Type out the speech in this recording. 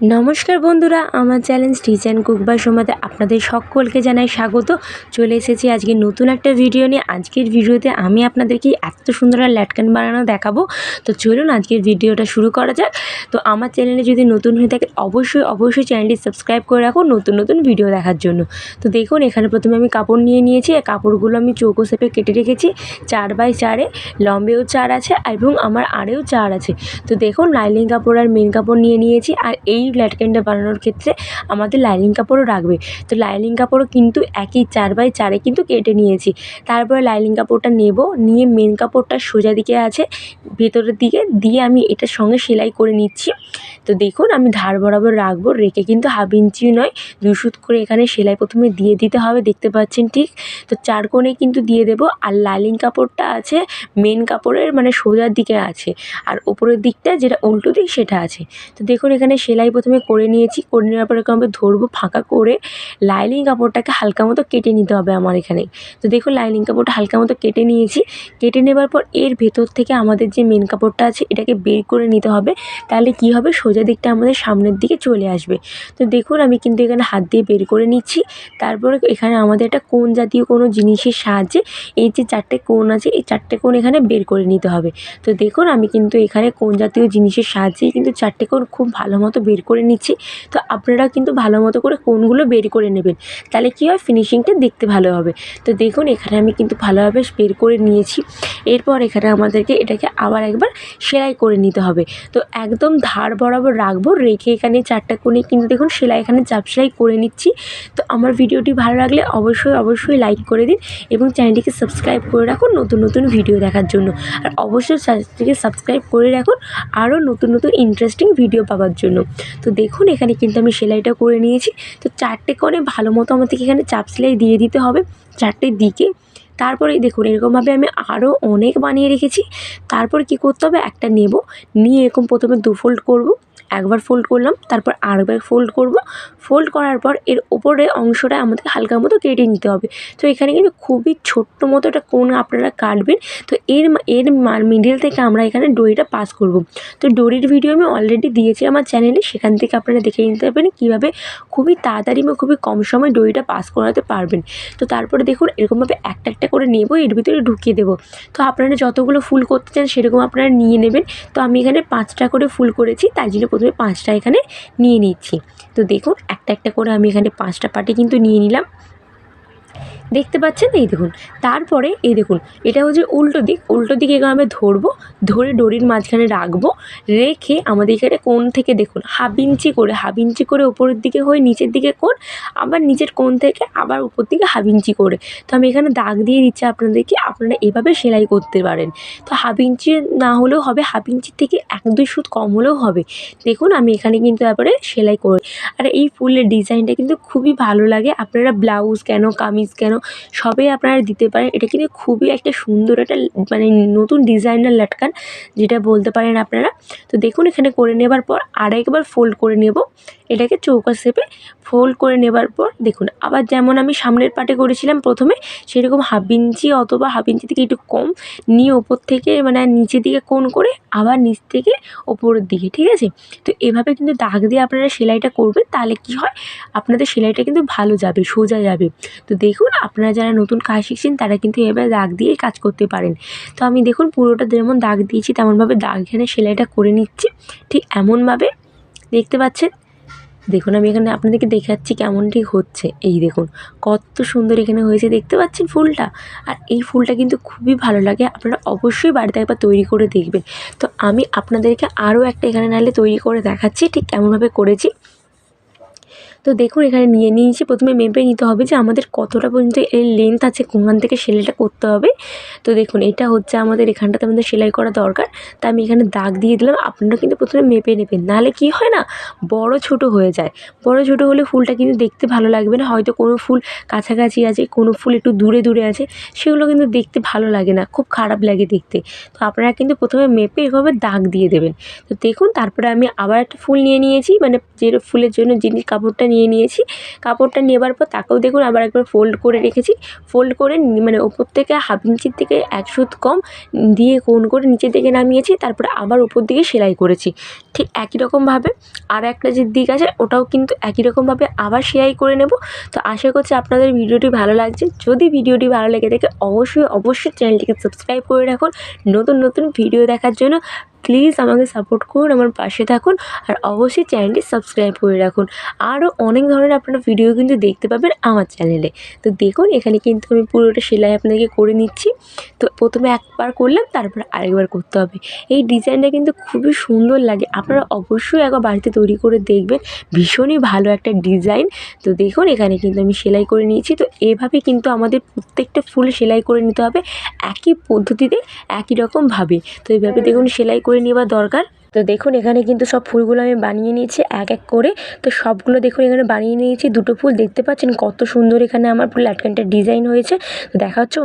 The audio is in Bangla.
নমস্কার বন্ধুরা, আমার চ্যালেঞ্জ টিচ অ্যান্ড কুক সোমাতে আপনাদের সকলকে জানাই স্বাগত। চলে এসেছি আজকে নতুন একটা ভিডিও নিয়ে। আজকের ভিডিওতে আমি আপনাদেরকে এত সুন্দর ল্যাটকান বানানো দেখাবো। তো চলুন আজকের ভিডিওটা শুরু করা যাক। তো আমার চ্যানেলে যদি নতুন হয়ে থাকে, অবশ্যই অবশ্যই চ্যানেলটি সাবস্ক্রাইব করে রাখো নতুন নতুন ভিডিও দেখার জন্য। তো দেখুন, এখানে প্রথমে আমি কাপড় নিয়ে নিয়েছি। আর কাপড়গুলো আমি চৌকো সেপে কেটে রেখেছি। চার বাই চারে লম্বেও চার আছে এবং আমার আড়েও চার আছে। তো দেখুন লাইলিং কাপড় আর মেন কাপড় নিয়ে নিয়েছি। আর এই ল্যাটকেনটা বানানোর ক্ষেত্রে আমাদের লাইনিং কাপড়ও রাখবে। তো লাইনিং কাপড়ও কিন্তু একই চার বাই চারে কিন্তু কেটে নিয়েছি। তারপরে লাইনিং কাপড়টা নেব, নিয়ে মেন কাপড়টা সোজা দিকে আছে, ভেতরের দিকে দিয়ে আমি এটার সঙ্গে সেলাই করে নিচ্ছি। তো দেখুন, আমি ধার বরাবর রাখব, রেখে কিন্তু হাফ ইঞ্চি নয় দুই সুত করে এখানে সেলাই প্রথমে দিয়ে দিতে হবে, দেখতে পাচ্ছেন ঠিক? তো চার কোণে কিন্তু দিয়ে দেবো, আর লাইনিং কাপড়টা আছে মেন কাপড়ের মানে সোজার দিকে আছে, আর ওপরের দিকটা যেটা উল্টো দিক সেটা আছে। তো দেখুন, এখানে সেলাই প্রথমে করে নিয়েছি, করে নেওয়ার পরে এরকমভাবে ধরবো ফাঁকা করে। লাইনিং কাপড়টাকে হালকা মতো কেটে নিতে হবে আমার এখানে। তো দেখুন লাইনিং কাপড়টা হালকা মতো কেটে নিয়েছি। কেটে নেবার পর এর ভেতর থেকে আমাদের যে মেন কাপড়টা আছে এটাকে বের করে নিতে হবে। তাহলে কি হবে? সোজা দিকটা আমাদের সামনের দিকে চলে আসবে। তো দেখুন আমি কিন্তু এখানে হাত দিয়ে বের করে নিচ্ছি। তারপরে এখানে আমাদের একটা কোন জাতীয় কোনো জিনিসের সাহায্যে এই যে চারটে কোণ আছে, এই চারটে কোণ এখানে বের করে নিতে হবে। তো দেখুন আমি কিন্তু এখানে কোন জাতীয় জিনিসের সাহায্যেই কিন্তু চারটে কোণ খুব ভালো মতো বের করে নিচ্ছি। তো আপনারা কিন্তু ভালো মতো করে কোনগুলো বের করে নেবেন। তাহলে কী হয়? ফিনিশিংটা দেখতে ভালো হবে। তো দেখুন, এখানে আমি কিন্তু ভালোভাবে বের করে নিয়েছি। এরপর এখানে আমাদেরকে এটাকে আবার একবার সেলাই করে নিতে হবে। তো একদম ধার বরাবর রাখব, রেখে এখানে চারটা কোণে কিন্তু দেখুন সেলাই, এখানে চাপ সেলাই করে নিচ্ছি। তো আমার ভিডিওটি ভালো লাগলে অবশ্যই অবশ্যই লাইক করে দিন এবং চ্যানেলটিকে সাবস্ক্রাইব করে রাখুন নতুন নতুন ভিডিও দেখার জন্য। আর অবশ্যই চ্যানেলটিকে সাবস্ক্রাইব করে রাখুন আরও নতুন নতুন ইন্টারেস্টিং ভিডিও পাওয়ার জন্য। তো দেখুন, এখানে কিন্তু আমি সেলাইটা করে নিয়েছি। তো চারটে করে ভালো মতো আমাদেরকে এখানে চাপ সেলাই দিয়ে দিতে হবে। চারটে দিকে তারপরে দেখুন, এরকমভাবে আমি আরও অনেক বানিয়ে রেখেছি। তারপর কি করতে হবে? একটা নেব, নিয়ে এরকম প্রথমে দু ফোল্ড করব, একবার ফোল্ড করলাম, তারপর আরেকবার ফোল্ড করব। ফোল্ড করার পর এর ওপরে অংশটা আমাদের হালকা মতো কেটে নিতে হবে। তো এখানে কিন্তু খুবই ছোট্ট মতো একটা কোণ আপনারা কাটবেন। তো এর এর মিডিল থেকে আমরা এখানে দড়িটা পাস করব। তো দড়ির ভিডিও আমি অলরেডি দিয়েছি আমার চ্যানেলে সেখান থেকে আপনারা দেখে নিতে পারবেন কীভাবে খুবই তাড়াতাড়ি বা খুবই কম সময় দড়িটা পাস করাতে পারবেন। তো তারপরে দেখুন, এরকমভাবে একটা একটা করে নেব, এর ভিতরে ঢুকিয়ে দেবো। তো আপনারা যতগুলো ফুল করতে চান সেরকম আপনারা নিয়ে নেবেন। তো আমি এখানে পাঁচটা করে ফুল করেছি তাই জন্য প্রথমে পাঁচটা এখানে নিয়ে নিচ্ছি। তো দেখুন, একটা একটা করে আমি এখানে পাঁচটা পাটি কিন্তু নিয়ে নিলাম। দেখতে পাচ্ছেন? এই দেখুন। তারপরে এই দেখুন, এটা হচ্ছে উল্টো দিক। উল্টো দিকে আমরা ধরবো, ধরে ডরির মাঝখানে রাখব, রেখে আমাদের এখানে কোন থেকে দেখুন, হাফ ইঞ্চি করে, হাফ ইঞ্চি করে ওপরের দিকে হয়ে নিচের দিকে কোন আবার নিচের কোন থেকে আবার উপর দিকে হাফ ইঞ্চি করে। তো আমি এখানে দাগ দিয়ে দিচ্ছি আপনাদেরকে, আপনারা এভাবে সেলাই করতে পারেন। তো হাফ ইঞ্চি না হলেও হবে, হাফ ইঞ্চির থেকে এক দুই সুত কম হলেও হবে। দেখুন, আমি এখানে কিন্তু তারপরে সেলাই করি। আর এই ফুলের ডিজাইনটা কিন্তু খুবই ভালো লাগে। আপনারা ব্লাউজ কেন, কামিজ কেন সবই আপনারা দিতে পারেন। এটা কিন্তু খুবই একটা সুন্দর একটা মানে নতুন ডিজাইনার লাটকান যেটা বলতে পারেন আপনারা। তো দেখুন এখানে করে নেবার পর আরেকবার ফোল্ড করে নেব। এটাকে চৌকা শেপে ফোল্ড করে নেবার পর দেখুন, আবার যেমন আমি সামনের পাটে করেছিলাম প্রথমে, সেরকম হাফ ইঞ্চি অথবা হাফ ইঞ্চি থেকে একটু কম নিয়ে ওপর থেকে মানে নিচের দিকে কোণ করে আবার নিচ থেকে ওপরের দিকে, ঠিক আছে? তো এভাবে কিন্তু দাগ দিয়ে আপনারা সেলাইটা করবেন, তাহলে কি হয়? আপনাদের সেলাইটা কিন্তু ভালো যাবে, সোজা যাবে। তো দেখুন, আপনারা যারা নতুন কাজ শিখছেন, তারা কিন্তু এভাবে দাগ দিয়েই কাজ করতে পারেন। তো আমি দেখুন, পুরোটা যেমন দাগ দিয়েছি, তেমনভাবে দাগ এখানে সেলাইটা করে নিচ্ছি, ঠিক এমনভাবে, দেখতে পাচ্ছেন? দেখুন, আমি এখানে আপনাদেরকে দেখাচ্ছি কেমন ঠিক হচ্ছে। এই দেখুন, কত সুন্দর এখানে হয়েছে, দেখতে পাচ্ছেন ফুলটা? আর এই ফুলটা কিন্তু খুবই ভালো লাগে, আপনারা অবশ্যই বাড়িতে একবার তৈরি করে দেখবেন। তো আমি আপনাদেরকে আরও একটা এখানে নাহলে তৈরি করে দেখাচ্ছি, ঠিক কেমনভাবে করেছি। তো দেখুন, এখানে নিয়ে নিয়েছি। প্রথমে মেপে নিতে হবে যে আমাদের কতটা পর্যন্ত এর লেন্থ আছে, কোনখান থেকে সেলাইটা করতে হবে। তো দেখুন, এটা হচ্ছে আমাদের এখানটাতে আমাদের সেলাই করা দরকার। তা আমি এখানে দাগ দিয়ে দিলাম, আপনারা কিন্তু প্রথমে মেপে নেবেন। নাহলে কী হয় না, বড় ছোট হয়ে যায়। বড় ছোট হলে ফুলটা কিন্তু দেখতে ভালো লাগবে না। হয়তো কোনো ফুল কাছাকাছি আছে, কোনো ফুল একটু দূরে দূরে আছে, সেগুলো কিন্তু দেখতে ভালো লাগে না, খুব খারাপ লাগে দেখতে। তো আপনারা কিন্তু প্রথমে মেপে এভাবে দাগ দিয়ে দেবেন। তো দেখুন, তারপরে আমি আবার একটা ফুল নিয়ে নিয়েছি। মানে যে ফুলের জন্য জিনিস কাপড়টা নিয়েছি। কাপড়টা নেবার পর তাকেও দেখুন আবার একবার ফোল্ড করে রেখেছি। ফোল্ড করে মানে ওপর থেকে হাফ ইঞ্চির থেকে এক সুত কম দিয়ে কোন করে নিচের দিকে নামিয়েছি, তারপরে আবার উপর দিকে সেলাই করেছি। ঠিক একই রকমভাবে আর একটা যে দিক আছে, ওটাও কিন্তু একই রকমভাবে আবার সেলাই করে নেব। তো আশা করছি আপনাদের ভিডিওটি ভালো লাগছে। যদি ভিডিওটি ভালো লেগে থাকে, অবশ্যই অবশ্যই চ্যানেলটিকে সাবস্ক্রাইব করে রাখুন। নতুন নতুন ভিডিও দেখার জন্য প্লিজ আমাকে সাপোর্ট করুন, আমার পাশে থাকুন আর অবশ্যই চ্যানেলটি সাবস্ক্রাইব করে রাখুন। আরও অনেক ধরনের আপনারা ভিডিও কিন্তু দেখতে পাবেন আমার চ্যানেলে তো দেখুন, এখানে কিন্তু আমি পুরোটা সেলাই আপনাদেরকে করে নিচ্ছি। তো প্রথমে একবার করলাম, তারপর আরেকবার করতে হবে। এই ডিজাইনটা কিন্তু খুবই সুন্দর লাগে। আপনারা অবশ্যই একবার বাড়িতে তৈরি করে দেখবেন। ভীষণই ভালো একটা ডিজাইন তো দেখুন, এখানে কিন্তু আমি সেলাই করে নিয়েছি। তো এভাবে কিন্তু আমাদের প্রত্যেকটা ফুল সেলাই করে নিতে হবে। একই পদ্ধতিতে, একই রকমভাবে তো এইভাবে দেখুন, সেলাই করে নেওয়া দরকার। তো দেখুন, এখানে কিন্তু সব ফুলগুলো আমি বানিয়ে নিয়েছি এক এক করে। তো সবগুলো দেখুন, এখানে বানিয়ে নিয়েছি দুটো ফুল। দেখতে পাচ্ছেন কত সুন্দর এখানে আমার ফুল ল্যাটকানটা ডিজাইন হয়েছে। তো দেখা হচ্ছে